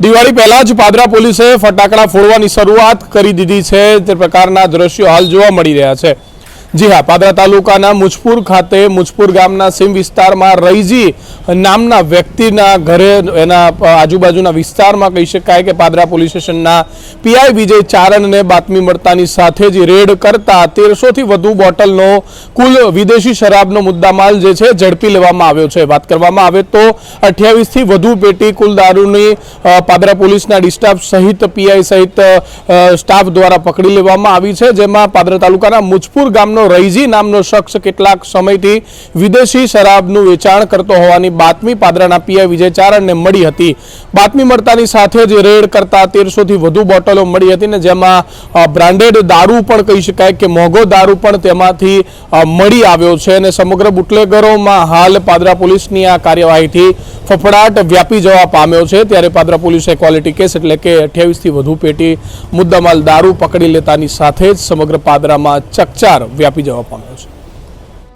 દિવાળી પહેલા જ પાદરા પોલીસે ફટાકડા ફોડવાની શરૂઆત કરી દીધી છે. તે પ્રકારના દ્રશ્યો હાલ જોવા મળી રહ્યા છે. જી હા, પાદરા તાલુકાના મુજપુર ખાતે મુજપુર ગામના સીમ વિસ્તારમાં રૈજી નામના વ્યક્તિના ઘરે એના આજુબાજુના વિસ્તારમાં કહી શકાય કે પાદરા પોલીસ સ્ટેશનના પીઆઈ વિજય ચારણને બાતમી મળતાની સાથે જ રેડ કરતા તેરસોથી વધુ બોટલનો કુલ વિદેશી શરાબનો મુદ્દામાલ જે છે ઝડપી લેવામાં આવ્યો છે. વાત કરવામાં આવે તો અઠ્યાવીસથી વધુ પેટી કુલ દારૂની પાદરા પોલીસના ડિસ્ટાફ સહિત, પીઆઈ સહિત સ્ટાફ દ્વારા પકડી લેવામાં આવી છે. જેમાં પાદરા તાલુકાના મુજપુર ગામનો રૈજી નામનો શખ્સ કેટલાક સમયથી વિદેશી શરાબનું વેચાણ કરતો હોવાની બાતમી પાદરાના પીઆઈ વિજય ચારણને મળી હતી. બાતમી મળતાની સાથે જ રેડ કરતા તેરસોથી વધુ બોટલો મળી હતી ને જેમાં બ્રાન્ડેડ દારૂ પણ કહી શકાય કે મોંઘો દારૂ પણ તેમાંથી મળી આવ્યો છે અને સમગ્ર બુટલેગરોમાં હાલ પાદરા પોલીસની આ કાર્યવાહીથી ફફડાટ વ્યાપી જવા પામ્યો છે. ત્યારે પાદરા પોલીસે ક્વોલિટી કેસ એટલે કે અઠ્યાવીસથી વધુ પેટી મુદ્દામાલ દારૂ પકડી લેતાની સાથે જ સમગ્ર પાદરામાં ચકચાર વ્યાપી જવા પામ્યો છે.